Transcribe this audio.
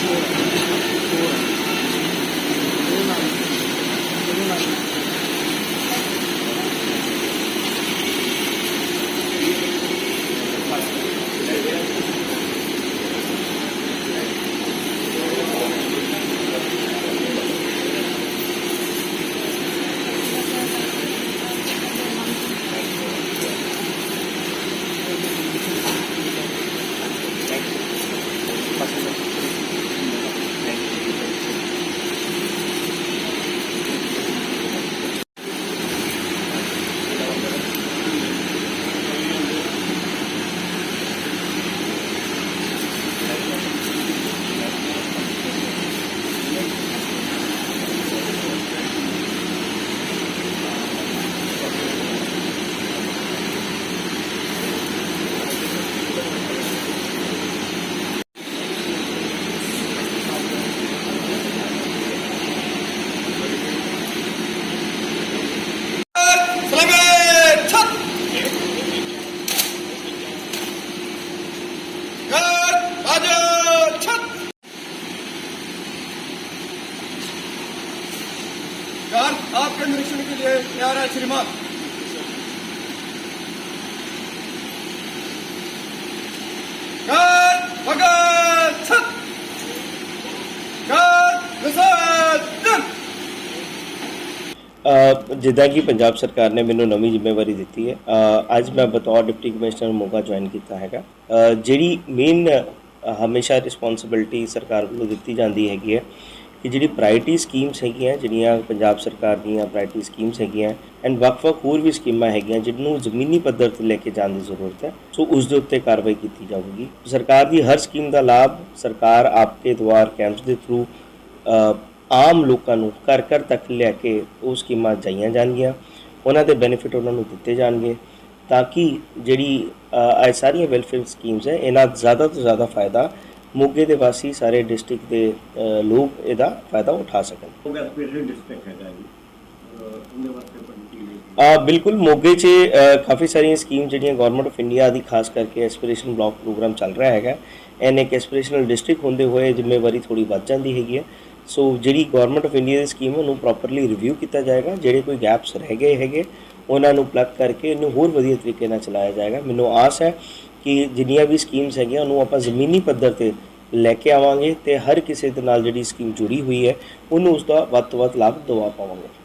そうなんです。गान आपके निरीक्षण के लिए तैयार है श्रीमान गान भगत छत गान विसर्जन ਅ, ਜਿੱਦਾਂ ਕਿ ਪੰਜਾਬ ਸਰਕਾਰ ਨੇ ਮੈਨੂੰ ਨਵੀਂ ਜ਼ਿੰਮੇਵਾਰੀ ਦਿੱਤੀ ਹੈ ਅ, ਅੱਜ ਮੈਂ ਬਤੌਰ ਡਿਪਟੀ ਕਮਿਸ਼ਨਰ ਮੋਗਾ ਜੁਆਇਨ ਕੀਤਾ ਹੈਗਾ ਅ, ਜਿਹੜੀ ਮੇਨ ਹਮੇਸ਼ਾ ਰਿਸਪੌਂਸਿਬਿਲਟੀ ਸਰਕਾਰ ਵੱਲੋਂ ਦਿੱਤੀ ਜਾਂਦੀ ਹੈਗੀ ਹੈ ਕਿ ਜਿਹੜੀ ਪ੍ਰਾਇਰਟੀ ਸਕੀਮਸ ਹੈਗੀਆਂ, ਜਿਹੜੀਆਂ ਪੰਜਾਬ ਸਰਕਾਰ ਦੀਆਂ ਪ੍ਰਾਇਰਟੀ ਸਕੀਮਸ ਹੈਗੀਆਂ ਐਂਡ ਵੱਖ-ਵੱਖ ਹੋਰ ਵੀ ਸਕੀਮਾਂ ਹੈਗੀਆਂ, ਜਿਹਨੂੰ ਜ਼ਮੀਨੀ ਪੱਧਰ ਤੇ ਲੈ ਕੇ ਜਾਣ ਦੀ ਜ਼ਰੂਰਤ ਹੈ, ਸੋ ਉਸ ਦੇ ਉੱਤੇ ਕਾਰਵਾਈ ਕੀਤੀ ਜਾਊਗੀ। ਸਰਕਾਰ ਦੀ ਹਰ ਸਕੀਮ ਦਾ ਲਾਭ ਸਰਕਾਰ ਆਪਕੇ ਦੁਆਰ ਕੈਂਪਸ ਦੇ ਥਰੂ ਆਮ ਲੋਕਾਂ ਨੂੰ ਘਰ ਘਰ ਤੱਕ ਲੈ ਕੇ ਉਹ ਸਕੀਮਾਂ ਜਾਈਆਂ ਜਾਣਗੀਆਂ, ਉਹਨਾਂ ਦੇ ਬੈਨੀਫਿਟ ਉਹਨਾਂ ਨੂੰ ਦਿੱਤੇ ਜਾਣਗੇ, ਤਾਂ ਕਿ ਜਿਹੜੀ ਇਹ ਸਾਰੀਆਂ ਵੈਲਫੇਅਰ ਸਕੀਮਸ ਹੈ, ਇਹਨਾਂ ਜ਼ਿਆਦਾ ਤੋਂ ਜ਼ਿਆਦਾ ਫਾਇਦਾ ਮੋਗੇ ਦੇ ਵਾਸੀ ਸਾਰੇ ਡਿਸਟ੍ਰਿਕਟ ਦੇ ਲੋਕ ਇਹਦਾ ਫਾਇਦਾ ਉਠਾ ਸਕਣ। ਹੋ ਗਿਆ ਸਪੈਸ਼ਲ ਡਿਸਟ੍ਰਿਕਟ ਹੈਗਾ ਜੀ? ਆ ਬਿਲਕੁਲ ਮੋਗੇ 'ਚ ਕਾਫੀ ਸਾਰੀਆਂ ਸਕੀਮ ਜਿਹੜੀਆਂ ਗਵਰਨਮੈਂਟ ਆਫ ਇੰਡੀਆ ਦੀ ਖਾਸ ਕਰਕੇ ਐਸਪੀਰੇਸ਼ਨ ਬਲਾਕ ਪ੍ਰੋਗਰਾਮ ਚੱਲ ਰਿਹਾ ਹੈਗਾ। ਐਨ ਇੱਕ ਐਸਪੀਰੇਸ਼ਨਲ ਡਿਸਟ੍ਰਿਕਟ ਹੁੰਦੇ ਹੋਏ ਜ਼ਿੰਮੇਵਾਰੀ ਥੋੜੀ ਵੱਧ ਜਾਂਦੀ ਹੈਗੀ ਹੈ। ਸੋ ਜਿਹੜੀ ਗਵਰਨਮੈਂਟ ਆਫ ਇੰਡੀਆ ਦੀ ਸਕੀਮ ਹੈ ਉਹਨੂੰ ਪ੍ਰੋਪਰਲੀ ਰਿਵਿਊ ਕੀਤਾ ਜਾਏਗਾ। ਜਿਹੜੇ ਕੋਈ ਗੈਪਸ ਰਹਿ ਗਏ ਹੈਗੇ ਉਹਨਾਂ ਨੂੰ ਪਲੱਗ ਕਰਕੇ ਇਹਨੂੰ ਹੋਰ ਵਧੀਆ ਤਰੀਕੇ ਨਾਲ ਚਲਾਇਆ ਜਾਏਗਾ। ਮੈਨੂੰ ਆਸ ਹੈ ਕਿ ਜਿੰਨੀਆਂ ਵੀ ਸਕੀਮਸ ਹੈਗੀਆਂ, ਉਹਨੂੰ ਆਪਾਂ ਜ਼ਮੀਨੀ ਪੱਧਰ ਤੇ ਲੈ ਕੇ ਆਵਾਂਗੇ ਤੇ ਹਰ ਕਿਸੇ ਦੇ ਨਾਲ ਜਿਹੜੀ ਸਕੀਮ ਜੁੜੀ ਹੋਈ ਹੈ, ਉਹਨੂੰ ਉਸ ਦਾ ਵੱਧ ਤੋਂ ਵੱਧ ਲਾਭ ਦਵਾ ਪਾਵਾਂਗੇ।